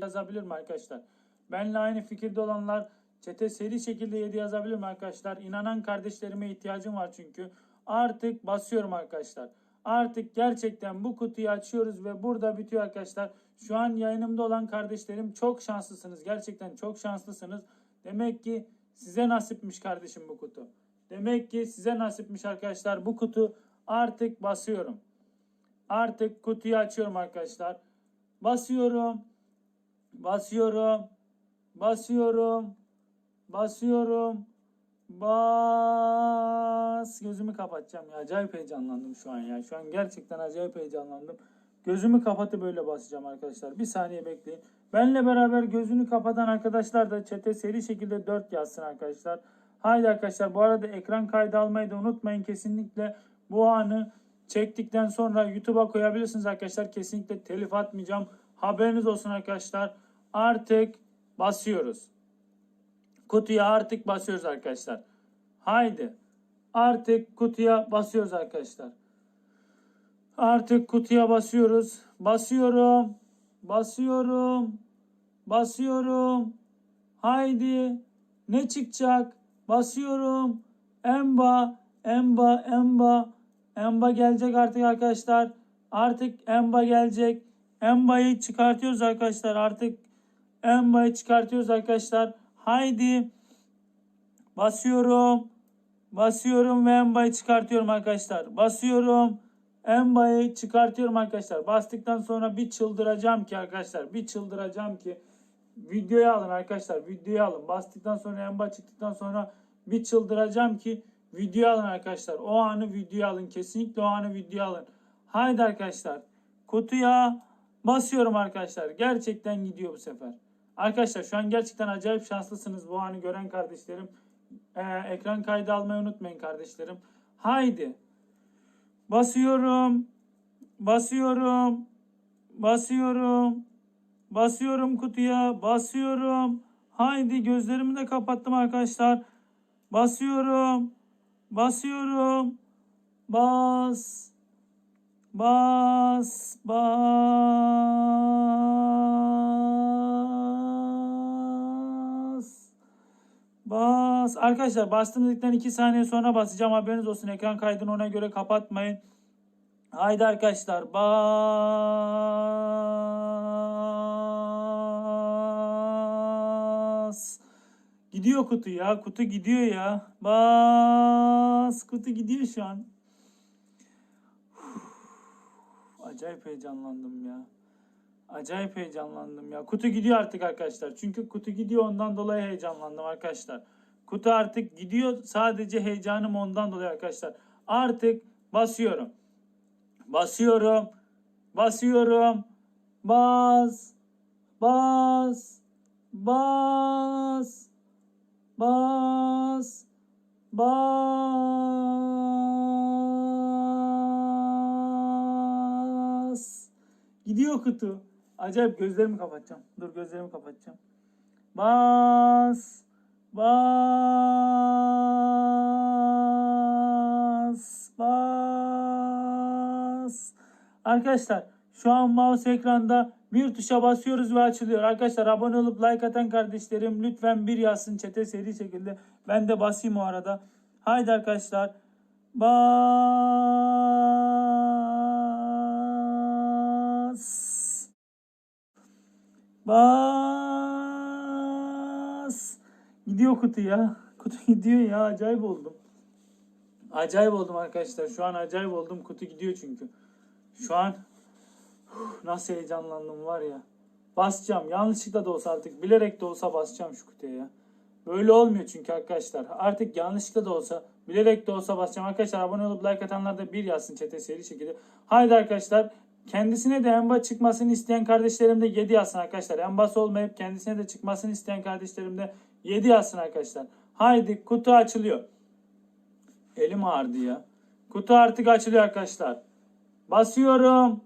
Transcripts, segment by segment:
yazabilir mi arkadaşlar? Benle aynı fikirde olanlar çete seri şekilde 7 yazabilir mi arkadaşlar? İnanan kardeşlerime ihtiyacım var çünkü. Artık basıyorum arkadaşlar. Artık gerçekten bu kutuyu açıyoruz ve burada bitiyor arkadaşlar. Şu an yayınımda olan kardeşlerim çok şanslısınız. Gerçekten çok şanslısınız. Demek ki size nasipmiş kardeşim bu kutu. Demek ki size nasipmiş arkadaşlar bu kutu. Artık basıyorum. Artık kutuyu açıyorum arkadaşlar. Basıyorum. Basıyorum. Basıyorum. Basıyorum. Bas. Gözümü kapatacağım ya. Acayip heyecanlandım şu an ya. Şu an gerçekten acayip heyecanlandım. Gözümü kapatıp böyle basacağım arkadaşlar. Bir saniye bekleyin. Benle beraber gözünü kapatan arkadaşlar da çete seri şekilde 4 yazsın arkadaşlar. Haydi arkadaşlar bu arada ekran kaydı almayı da unutmayın. Kesinlikle bu anı çektikten sonra YouTube'a koyabilirsiniz arkadaşlar. Kesinlikle telif atmayacağım. Haberiniz olsun arkadaşlar. Artık basıyoruz. Kutuya artık basıyoruz arkadaşlar. Haydi. Artık kutuya basıyoruz arkadaşlar. Artık kutuya basıyoruz. Basıyorum. Basıyorum. Basıyorum. Haydi. Ne çıkacak? Basıyorum. Emba, Emba, Emba. Emba gelecek artık arkadaşlar. Artık Emba gelecek. Emba'yı çıkartıyoruz arkadaşlar. Artık Emba'yı çıkartıyoruz arkadaşlar. Haydi. Basıyorum. Basıyorum ve Emba'yı çıkartıyorum arkadaşlar. Basıyorum. Emba'yı çıkartıyorum arkadaşlar. Bastıktan sonra bir çıldıracağım ki arkadaşlar. Bir çıldıracağım ki. Videoya alın arkadaşlar. Videoya alın. Bastıktan sonra Emba çıktıktan sonra bir çıldıracağım ki videoya alın arkadaşlar. O anı videoya alın. Kesinlikle o anı videoya alın. Haydi arkadaşlar. Kutuya basıyorum arkadaşlar. Gerçekten gidiyor bu sefer. Arkadaşlar şu an gerçekten acayip şanslısınız bu anı gören kardeşlerim. Ee, ekran kaydı almayı unutmayın kardeşlerim. Haydi. Basıyorum. Basıyorum. Basıyorum. Basıyorum kutuya. Basıyorum. Haydi gözlerimi de kapattım arkadaşlar. Basıyorum. Basıyorum. Bas. Bas. Bas. Bas. Arkadaşlar bastığım dedikten 2 saniye sonra basacağım. Haberiniz olsun. Ekran kaydını ona göre kapatmayın. Haydi arkadaşlar. Bas. Gidiyor kutu ya. Kutu gidiyor ya. Bas. Kutu gidiyor şu an. Acayip heyecanlandım ya. Acayip heyecanlandım ya. Kutu gidiyor artık arkadaşlar. Çünkü kutu gidiyor ondan dolayı heyecanlandım arkadaşlar. Kutu artık gidiyor. Sadece heyecanım ondan dolayı arkadaşlar. Artık basıyorum. Basıyorum. Basıyorum. Bas. Bas. Bas. Bas. Bas. Gidiyor kutu. Acayip gözlerimi kapatacağım. Dur gözlerimi kapatacağım. Bas. Bas. Bas. Arkadaşlar şu an mouse ekranda bir tuşa basıyoruz ve açılıyor. Arkadaşlar abone olup like atan kardeşlerim lütfen bir yazsın çete seri şekilde. Ben de basayım o arada. Haydi arkadaşlar. Bas. Bas. Gidiyor kutu ya. Kutu gidiyor ya. Acayip oldum. Acayip oldum arkadaşlar. Şu an acayip oldum. Kutu gidiyor çünkü. Şu an nasıl heyecanlandım var ya. Basacağım. Yanlışlıkla da olsa artık bilerek de olsa basacağım şu kutuya ya. Böyle olmuyor çünkü arkadaşlar. Artık yanlışlıkla da olsa bilerek de olsa basacağım. Arkadaşlar abone olup like atanlar da bir yazsın çete seri şekilde. Haydi arkadaşlar. Kendisine de emba çıkmasını isteyen kardeşlerim de 7 yazsın arkadaşlar. Embası olmayıp kendisine de çıkmasını isteyen kardeşlerim de 7 yazsın arkadaşlar. Haydi kutu açılıyor. Elim ağrıdı ya. Kutu artık açılıyor arkadaşlar. Basıyorum.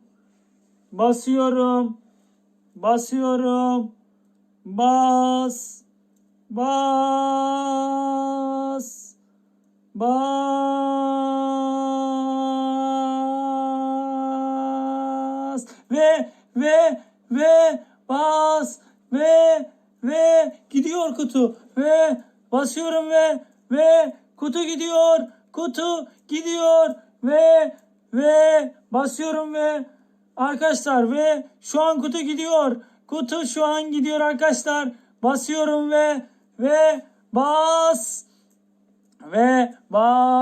Basıyorum. Basıyorum. Bas. Bas. Bas. Ve ve ve bas. ve ve gidiyor kutu ve basıyorum ve ve kutu gidiyor kutu gidiyor ve ve basıyorum ve arkadaşlar ve şu an kutu gidiyor kutu şu an gidiyor arkadaşlar basıyorum ve ve bas ve bas.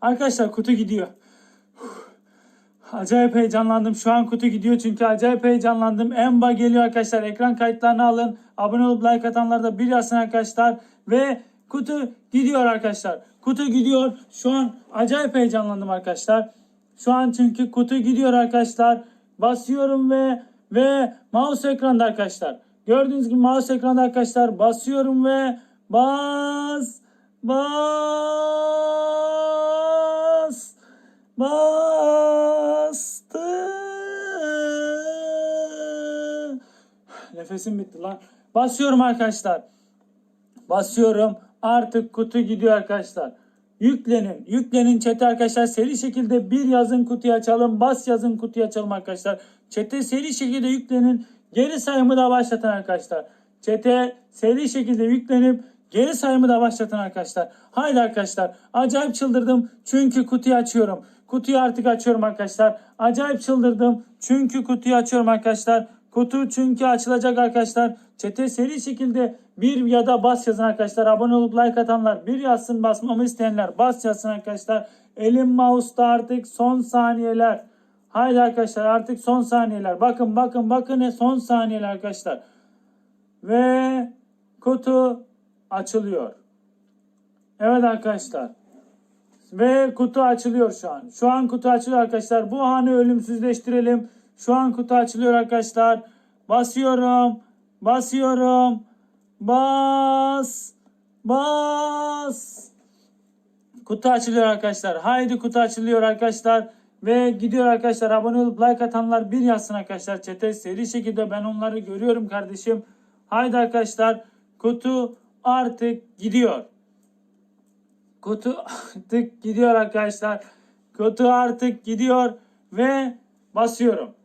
Arkadaşlar kutu gidiyor. Acayip heyecanlandım. Şu an kutu gidiyor çünkü acayip heyecanlandım. Emba geliyor arkadaşlar. Ekran kayıtlarını alın. Abone olup like atanlar da bir yazsın arkadaşlar. Ve kutu gidiyor arkadaşlar. Kutu gidiyor. Şu an acayip heyecanlandım arkadaşlar. Şu an çünkü kutu gidiyor arkadaşlar. Basıyorum ve ve mouse ekranda arkadaşlar. Gördüğünüz gibi mouse ekranda arkadaşlar. Basıyorum ve bas bas bastı. Nefesim bitti lan. Basıyorum arkadaşlar. Basıyorum. Artık kutu gidiyor arkadaşlar. Yüklenin. Yüklenin chat'e arkadaşlar. Seri şekilde bir yazın kutuyu açalım. Bas yazın kutuyu açalım arkadaşlar. Chat'e seri şekilde yüklenin. Geri sayımı da başlatın arkadaşlar. Chat'e seri şekilde yüklenip geri sayımı da başlatın arkadaşlar. Haydi arkadaşlar. Acayip çıldırdım. Çünkü kutuyu açıyorum. Kutuyu artık açıyorum arkadaşlar. Acayip çıldırdım. Çünkü kutuyu açıyorum arkadaşlar. Kutu çünkü açılacak arkadaşlar. Çete seri şekilde bir ya da bas yazın arkadaşlar. Abone olup like atanlar bir yazsın basmamı isteyenler bas yazsın arkadaşlar. Elim mouse'da artık son saniyeler. Haydi arkadaşlar artık son saniyeler. Bakın bakın bakın ne son saniyeler arkadaşlar. Ve kutu açılıyor. Evet arkadaşlar. Ve kutu açılıyor şu an. Şu an kutu açılıyor arkadaşlar. Bu anı ölümsüzleştirelim. Şu an kutu açılıyor arkadaşlar. Basıyorum. Basıyorum. Bas. Bas. Kutu açılıyor arkadaşlar. Haydi kutu açılıyor arkadaşlar. Ve gidiyor arkadaşlar. Abone olup like atanlar bir yazsın arkadaşlar. Çete seri şekilde ben onları görüyorum kardeşim. Haydi arkadaşlar. Kutu artık gidiyor. Kutu artık gidiyor arkadaşlar. Kutu artık gidiyor ve basıyorum.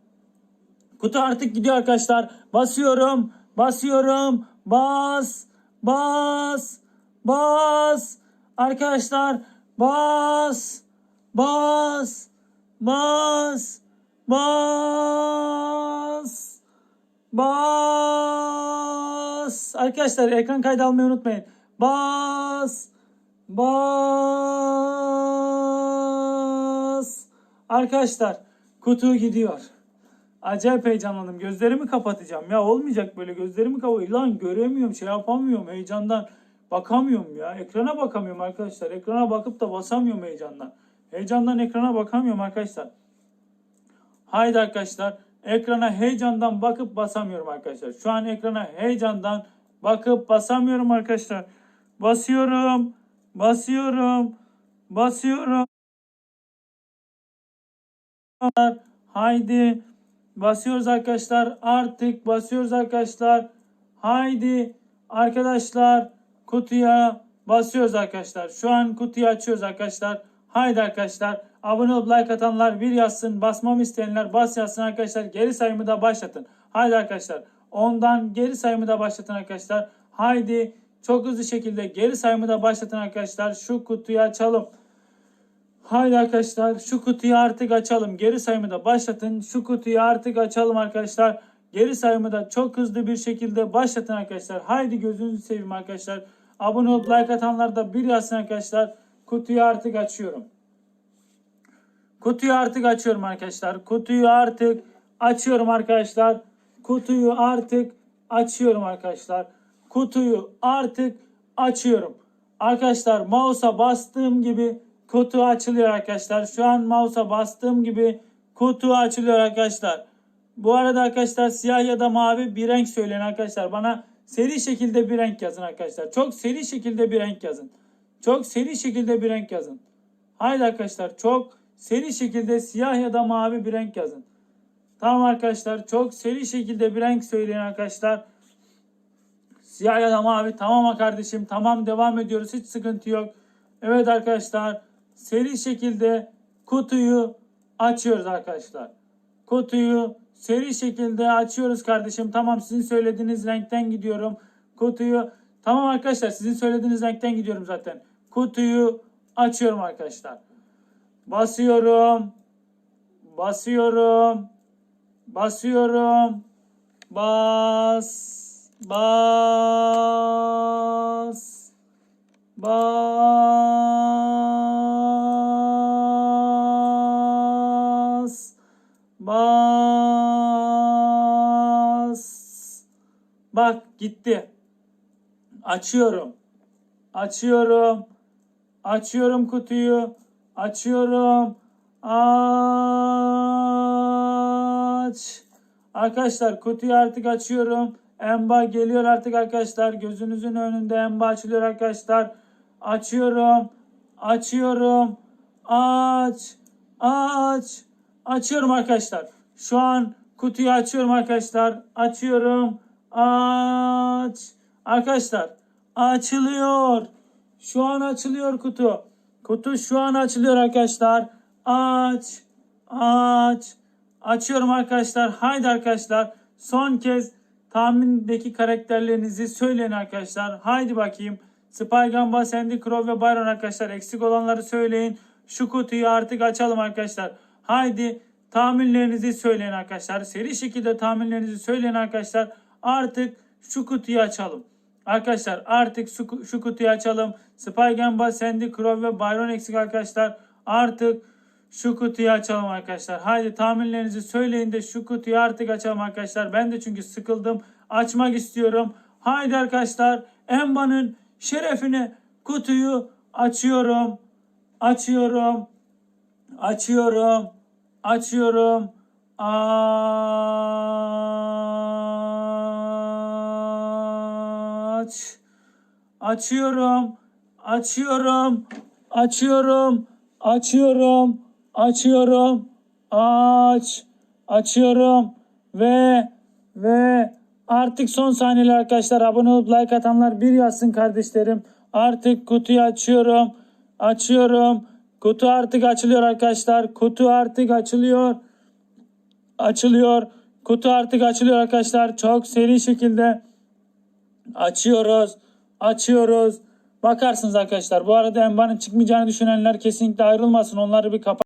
Kutu artık gidiyor arkadaşlar. Basıyorum. Basıyorum. Bas. Bas. Bas. Arkadaşlar bas. Bas. Bas. Bas. Bas. Arkadaşlar ekran kaydı almayı unutmayın. Bas. Bas. Arkadaşlar kutu gidiyor. Acayip heyecanlandım. Gözlerimi kapatacağım. Ya olmayacak böyle gözlerimi kapatacağım. Lan göremiyorum şey yapamıyorum heyecandan. Bakamıyorum ya. Ekrana bakamıyorum arkadaşlar. Ekrana bakıp da basamıyorum heyecandan. Heyecandan ekrana bakamıyorum arkadaşlar. Haydi arkadaşlar. Ekrana heyecandan bakıp basamıyorum arkadaşlar. Şu an ekrana heyecandan bakıp basamıyorum arkadaşlar. Basıyorum. Basıyorum. Basıyorum. Haydi. Basıyoruz arkadaşlar. Artık basıyoruz arkadaşlar. Haydi. Arkadaşlar kutuya basıyoruz arkadaşlar. Şu an kutuyu açıyoruz arkadaşlar. Haydi arkadaşlar. Abone olup like atanlar bir yazsın. Basmamı isteyenler bas yazsın arkadaşlar. Geri sayımı da başlatın. Haydi arkadaşlar. Ondan geri sayımı da başlatın arkadaşlar. Haydi. Çok hızlı şekilde geri sayımı da başlatın arkadaşlar. Şu kutuyu açalım. Haydi arkadaşlar şu kutuyu artık açalım. Geri sayımı da başlatın. Şu kutuyu artık açalım arkadaşlar. Geri sayımı da çok hızlı bir şekilde başlatın arkadaşlar. Haydi gözünüzü seveyim arkadaşlar. Abone olup like atanlar da bir yazsın arkadaşlar. Kutuyu artık açıyorum. Kutuyu artık açıyorum arkadaşlar. Kutuyu artık açıyorum arkadaşlar. Kutuyu artık açıyorum arkadaşlar. Kutuyu artık açıyorum. Arkadaşlar mouse'a bastığım gibi kutu açılıyor arkadaşlar. Şu an mouse'a bastığım gibi kutu açılıyor arkadaşlar. Bu arada arkadaşlar siyah ya da mavi bir renk söyleyin arkadaşlar. Bana seri şekilde bir renk yazın arkadaşlar. Çok seri şekilde bir renk yazın. Çok seri şekilde bir renk yazın. Haydi arkadaşlar çok seri şekilde siyah ya da mavi bir renk yazın. Tamam arkadaşlar çok seri şekilde bir renk söyleyin arkadaşlar. Siyah ya da mavi tamam kardeşim tamam devam ediyoruz hiç sıkıntı yok. Evet arkadaşlar seri şekilde kutuyu açıyoruz arkadaşlar. kutuyu seri şekilde açıyoruz kardeşim. Tamam sizin söylediğiniz renkten gidiyorum. Kutuyu tamam arkadaşlar sizin söylediğiniz renkten gidiyorum zaten. Kutuyu açıyorum arkadaşlar. Basıyorum. Basıyorum. Basıyorum. Bas. Bas. Gitti. Açıyorum. Açıyorum. Açıyorum kutuyu. Açıyorum. Aç. Arkadaşlar kutuyu artık açıyorum. Emba geliyor artık arkadaşlar. Gözünüzün önünde emba açılıyor arkadaşlar. Açıyorum. Açıyorum. Aç. Aç. Açıyorum arkadaşlar. Şu an kutuyu açıyorum arkadaşlar. Açıyorum. Aç. Arkadaşlar açılıyor. Şu an açılıyor kutu. Kutu şu an açılıyor arkadaşlar. Aç. Aç. Açıyorum arkadaşlar. Haydi arkadaşlar. Son kez tahmindeki karakterlerinizi söyleyin arkadaşlar. Haydi bakayım. Spy Gamba, Sandy Crow ve Byron arkadaşlar. Eksik olanları söyleyin. Şu kutuyu artık açalım arkadaşlar. Haydi tahminlerinizi söyleyin arkadaşlar. Seri şekilde tahminlerinizi söyleyin arkadaşlar. Artık şu kutuyu açalım. Arkadaşlar artık şu, şu kutuyu açalım. Spy Gamba, Sandy Crow ve Byron eksik arkadaşlar. Artık şu kutuyu açalım arkadaşlar. Haydi tahminlerinizi söyleyin de şu kutuyu artık açalım arkadaşlar. Ben de çünkü sıkıldım. Açmak istiyorum. Haydi arkadaşlar. Emba'nın şerefine kutuyu açıyorum. Açıyorum. Açıyorum. Açıyorum. Aç. Açıyorum. Açıyorum. Açıyorum. Açıyorum. Açıyorum. Aç. Açıyorum. Ve ve artık son saniyeler arkadaşlar. Abone olup like atanlar bir yazsın kardeşlerim. Artık kutuyu açıyorum. Açıyorum. Kutu artık açılıyor arkadaşlar. Kutu artık açılıyor. Açılıyor. Kutu artık açılıyor arkadaşlar. Çok seri şekilde açıyoruz. Açıyoruz. Bakarsınız arkadaşlar. Bu arada Emba'nın çıkmayacağını düşünenler kesinlikle ayrılmasın. Onları bir kapat.